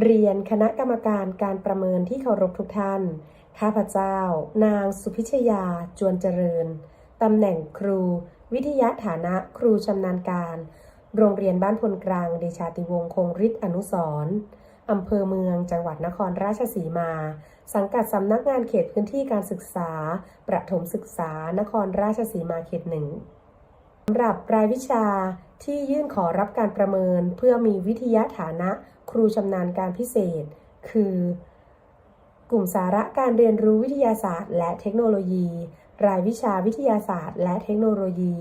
เรียนคณะกรรมการการประเมินที่เคารพทุกท่าน ข้าพเจ้า นางสุพิชยา จวนเจริญ ตำแหน่งครู วิทยาฐานะครูชำนาญการ โรงเรียนบ้านพลกลางเดชาติวงศ์คงฤทธิ์อนุสรอำเภอเมืองจังหวัดนครราชสีมา สังกัดสำนักงานเขตพื้นที่การศึกษา ประถมศึกษานครราชสีมาเขตหนึ่ง สำหรับรายวิชาที่ยื่นขอรับการประเมินเพื่อมีวิทยาฐานะครูชำนาญการพิเศษ คือ กลุ่มสาระการเรียนรู้วิทยาศาสตร์ และเทคโนโลยี รายวิชาวิทยาศาสตร์ และเทคโนโลยี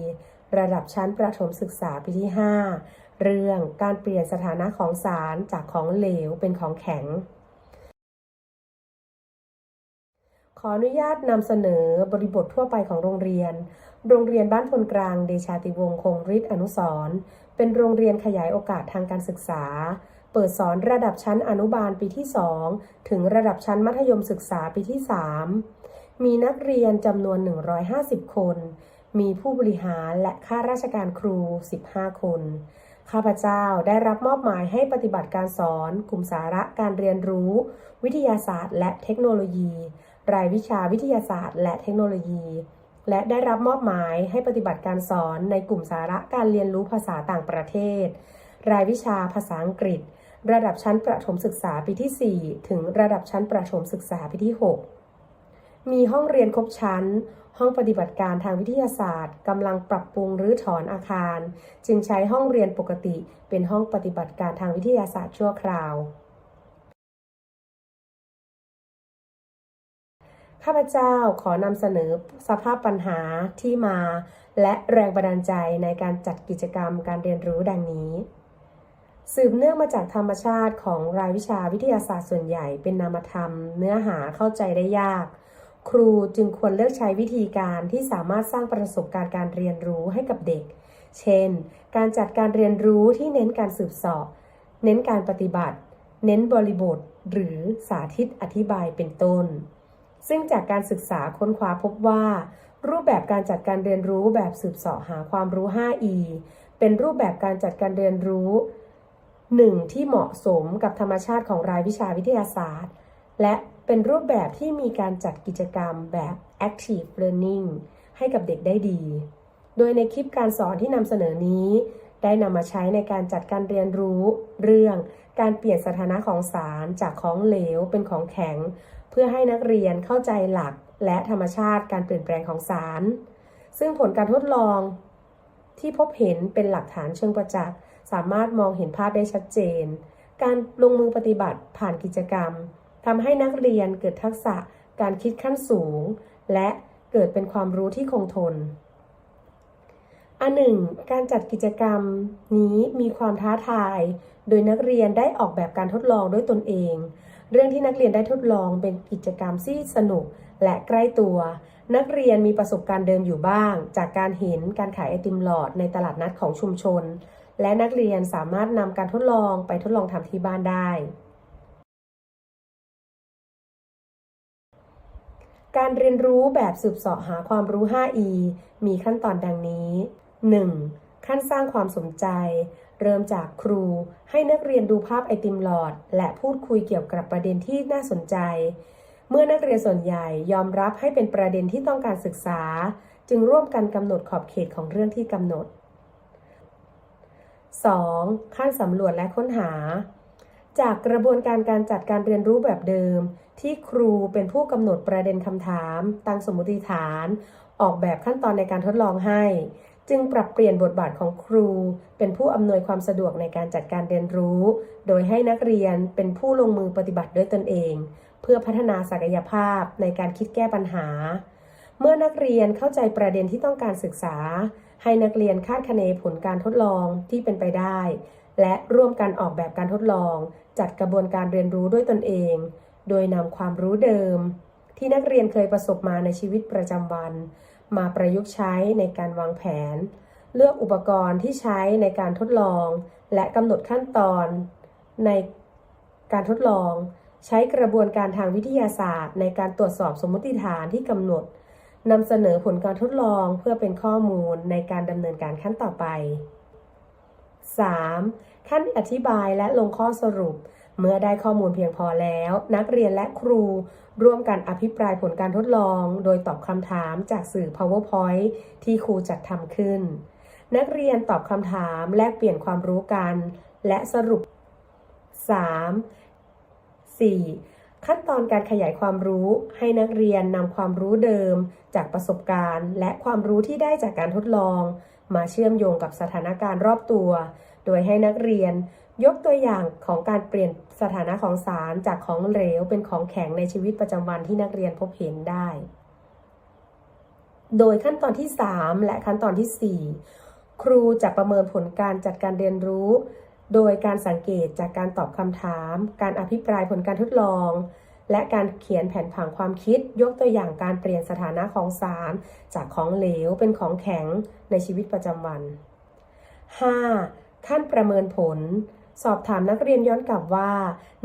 ระดับชั้นประถมศึกษาปีที่ 5 เรื่องการเปลี่ยนสถานะของสารจากของเหลวเป็นของแข็ง ขออนุญาตนำเสนอบริบททั่วไปของโรงเรียน โรงเรียนบ้านพลกลางเดชาติวงศ์คงฤทธิ์อนุสร์เป็นโรงเรียนขยายโอกาสทางการศึกษา เปิดสอนระดับชั้นอนุบาลปีที่ 2 ถึงระดับชั้นมัธยมศึกษาปีที่ 3 มีนักเรียนจำนวน 150 คน มีผู้บริหารและข้าราชการครู 15 คน ข้าพเจ้าได้รับมอบหมายให้ปฏิบัติการสอน กลุ่มสาระการเรียนรู้ วิทยาศาสตร์ และเทคโนโลยี รายวิชาวิทยาศาสตร์ และเทคโนโลยี และได้รับมอบหมายให้ปฏิบัติการสอนในกลุ่มสาระการเรียนรู้ภาษาต่างประเทศ รายวิชาภาษาอังกฤษ ระดับชั้นประถมศึกษาปีที่ 4 ถึงระดับชั้นประถมศึกษาปีที่ 6 มีห้องเรียนครบชั้น ห้องปฏิบัติการทางวิทยาศาสตร์กำลังปรับปรุงรื้อถอนอาคาร จึงใช้ห้องเรียนปกติเป็นห้องปฏิบัติการทางวิทยาศาสตร์ชั่วคราว ข้าพเจ้าขอนำเสนอสภาพปัญหาที่มา และแรงบันดาลใจในการจัดกิจกรรมการเรียนรู้ดังนี้ สืบเนื่องมาจากธรรมชาติของรายวิชาวิทยาศาสตร์ส่วนใหญ่เป็นนามธรรม เนื้อหาเข้าใจได้ยาก ครูจึงควรเลือกใช้วิธีการที่สามารถสร้างประสบการณ์การเรียนรู้ให้กับเด็ก เช่น การจัดการเรียนรู้ที่เน้นการสืบสอบ เน้นการปฏิบัติ เน้นบริบท หรือสาธิตอธิบายเป็นต้น ซึ่งจากการศึกษาค้นคว้าพบว่า รูปแบบการจัดการเรียนรู้แบบสืบเสาะหาความรู้ 5E เป็นรูปแบบการจัดการเรียนรู้ 1. ที่เหมาะสมกับธรรมชาติของรายวิชาวิทยาศาสตร์ และเป็นรูปแบบที่มีการจัดกิจกรรมแบบ active learning ให้กับเด็กได้ดี โดยในคลิปการสอนที่นำเสนอนี้ ได้นำมาใช้ในการจัดการเรียนรู้ เรื่องการเปลี่ยนสถานะของสารจากของเหลวเป็นของแข็ง เพื่อให้นักเรียนเข้าใจหลักและธรรมชาติการเปลี่ยนแปลงของสาร ซึ่งผลการทดลองที่พบเห็นเป็นหลักฐานเชิงประจักษ์สามารถมองเห็นภาพได้ชัดเจน การลงมือปฏิบัติผ่านกิจกรรมทำให้นักเรียนเกิดทักษะการคิดขั้นสูง และเกิดเป็นความรู้ที่คงทน อันหนึ่ง การจัดกิจกรรมนี้มีความท้าทาย โดยนักเรียนได้ออกแบบการทดลองด้วยตนเอง เรื่องที่นักเรียนได้ทดลองเป็นกิจกรรมที่สนุกและใกล้ตัว นักเรียนมีประสบการณ์เดิมอยู่บ้าง จากการเห็นการขายไอติมหลอดในตลาดนัดของชุมชน และนักเรียนสามารถนำการทดลองไปทดลองทำที่บ้านได้ การเรียนรู้แบบสืบเสาะหาความรู้ 5E มีขั้นตอนดังนี้ 1. ขั้นสร้างความสนใจ เริ่มจากครูให้นักเรียนดูภาพไอติมหลอด และพูดคุยเกี่ยวกับประเด็นที่น่าสนใจ เมื่อนักเรียนส่วนใหญ่ยอมรับให้เป็นประเด็นที่ต้องการศึกษา จึงร่วมกันกำหนดขอบเขตของเรื่องที่กำหนด 2. ขั้นสำรวจและค้นหา จากกระบวนการการจัดการเรียนรู้แบบเดิม ที่ครูเป็นผู้กำหนดประเด็นคำถาม ตั้งสมมติฐาน ออกแบบขั้นตอนในการทดลองให้ จึงปรับเปลี่ยนบทบาทของครู เป็นผู้อำนวยความสะดวกในการจัดการเรียนรู้ โดยให้นักเรียนเป็นผู้ลงมือปฏิบัติด้วยตนเอง เพื่อพัฒนาศักยภาพในการคิดแก้ปัญหา เมื่อนักเรียนเข้าใจประเด็นที่ต้องการศึกษา ให้นักเรียนคาดคะเนผลการทดลองที่เป็นไปได้ และร่วมกันออกแบบการทดลอง จัดกระบวนการเรียนรู้ด้วยตนเอง โดยนำความรู้เดิม ที่นักเรียนเคยประสบมาในชีวิตประจำวัน มาประยุกต์ใช้ในการวางแผน เลือกอุปกรณ์ที่ใช้ในการทดลอง และกำหนดขั้นตอน ในการทดลอง ใช้กระบวนการทางวิทยาศาสตร์ ในการตรวจสอบสมมติฐานที่กำหนดนำเสนอผลการทดลองเพื่อเป็นข้อมูลในการดำเนินการขั้นต่อไป 3. ขั้นอธิบายและลงข้อสรุป เมื่อได้ข้อมูลเพียงพอแล้ว นักเรียนและครูร่วมกันอภิปรายผลการทดลอง โดยตอบคำถามจากสื่อ PowerPoint ที่ครูจัดทำขึ้น นักเรียนตอบคำถามแลกเปลี่ยนความรู้กัน และสรุป 3. 4. ขั้นตอนการขยายความรู้ให้นักเรียนนำความรู้เดิม จากประสบการณ์ และความรู้ที่ได้จากการทดลอง มาเชื่อมโยงกับสถานการณ์รอบตัว โดยให้นักเรียน ยกตัวอย่างของการเปลี่ยนสถานะของสารจากของเหลวเป็นของแข็งในชีวิตประจำวันที่นักเรียนพบเห็นได้ โดยขั้นตอนที่ 3 และขั้นตอนที่ 4 ครูจะประเมินผลการจัดการเรียนรู้ โดยการสังเกตจากการตอบคำถาม การอภิปรายผลการทดลอง และการเขียนแผนผังความคิด ยกตัวอย่างการเปลี่ยนสถานะของสาร จากของเหลวเป็นของแข็งในชีวิตประจำวัน 5. ขั้นประเมินผล สอบถามนักเรียนย้อนกลับว่า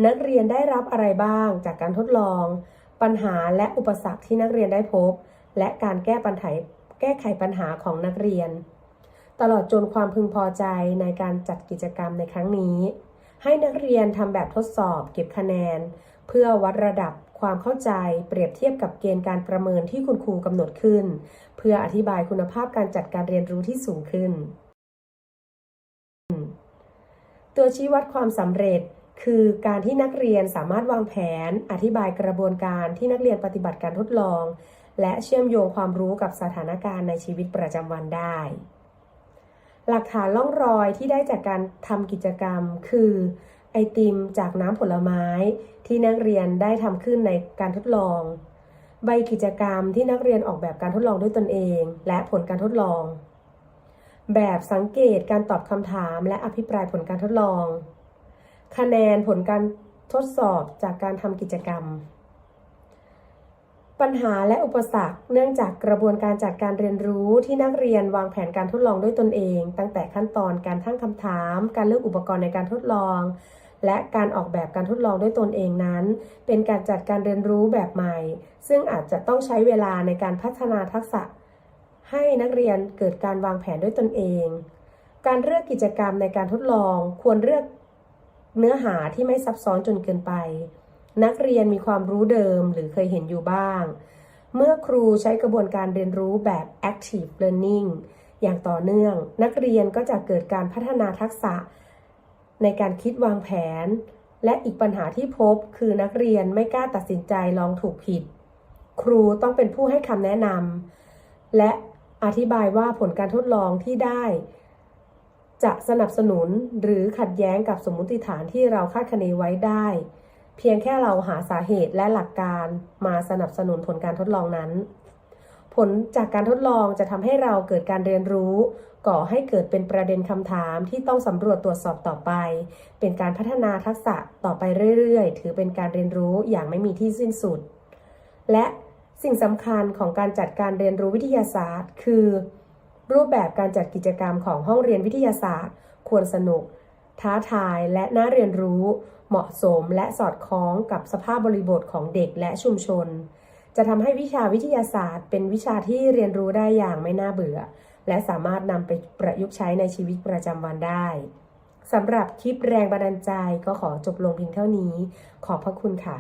นักเรียนได้รับอะไรบ้างจากการทดลอง ปัญหาและอุปสรรคที่นักเรียนได้พบ และการแก้ปัญหาแก้ไขปัญหาของนักเรียน ตลอดจนความพึงพอใจในการจัดกิจกรรมในครั้งนี้ ให้นักเรียนทำแบบทดสอบเก็บคะแนน เพื่อวัดระดับความเข้าใจเปรียบเทียบกับเกณฑ์การประเมินที่คุณครูกำหนดขึ้น เพื่ออธิบายคุณภาพการจัดการเรียนรู้ที่สูงขึ้น ตัวชี้วัดความสำเร็จ คือการที่นักเรียนสามารถวางแผน อธิบายกระบวนการที่นักเรียนปฏิบัติการทดลอง และเชื่อมโยงความรู้กับสถานการณ์ในชีวิตประจำวันได้ หลักฐานล่องรอยที่ได้จากการทำกิจกรรม คือไอติมจากน้ำผลไม้ที่นักเรียนได้ทำขึ้นในการทดลอง ใบกิจกรรมที่นักเรียนออกแบบการทดลองด้วยตนเอง และผลการทดลอง แบบสังเกตการตอบคำถามและอภิปรายผลการทดลอง คะแนนผลการทดสอบจากการทำกิจกรรม ปัญหาและอุปสรรคเนื่องจากกระบวนการจัดการเรียนรู้ที่นักเรียนวางแผนการทดลองด้วยตนเอง ตั้งแต่ขั้นตอนการทั้งคำถาม การเลือกอุปกรณ์ในการทดลอง และการออกแบบการทดลองด้วยตนเองนั้น เป็นการจัดการเรียนรู้แบบใหม่ ซึ่งอาจจะต้องใช้เวลาในการพัฒนาทักษะ ให้นักเรียนเกิดการวางแผนด้วยตนเอง การเลือกกิจกรรมในการทดลองควรเลือกเนื้อหาที่ไม่ซับซ้อนจนเกินไป นักเรียนมีความรู้เดิมหรือเคยเห็นอยู่บ้าง เมื่อครูใช้กระบวนการเรียนรู้แบบ active learning อย่างต่อเนื่อง นักเรียนก็จะเกิดการพัฒนาทักษะ ในการคิดวางแผน และอีกปัญหาที่พบคือนักเรียนไม่กล้าตัดสินใจลองถูกผิด ครูต้องเป็นผู้ให้คำแนะนำและ อธิบายว่าผลการทดลองที่ได้ จะสนับสนุนหรือขัดแย้งกับสมมติฐานที่เราคาดคะเนไว้ได้ เพียงแค่เราหาสาเหตุและหลักการมาสนับสนุนผลการทดลองนั้น ผลจากการทดลองจะทำให้เราเกิดการเรียนรู้ ก่อให้เกิดเป็นประเด็นคำถามที่ต้องสำรวจตรวจสอบต่อไป เป็นการพัฒนาทักษะต่อไปเรื่อยๆ ถือเป็นการเรียนรู้อย่างไม่มีที่สิ้นสุด และ สิ่งสำคัญของการจัดการเรียนรู้วิทยาศาสตร์ คือ รูปแบบการจัดกิจกรรมของห้องเรียนวิทยาศาสตร์ ควรสนุก ท้าทายและน่าเรียนรู้ เหมาะสมและสอดคล้องกับสภาพบริบทของเด็กและชุมชน จะทำให้วิชาวิทยาศาสตร์ เป็นวิชาที่เรียนรู้ได้อย่างไม่น่าเบื่อ และสามารถนำไปประยุกต์ใช้ในชีวิตประจำวันได้สำหรับคลิปแรงบันดาลใจก็ขอจบลงเพียงเท่านี้ ขอบพระคุณค่ะ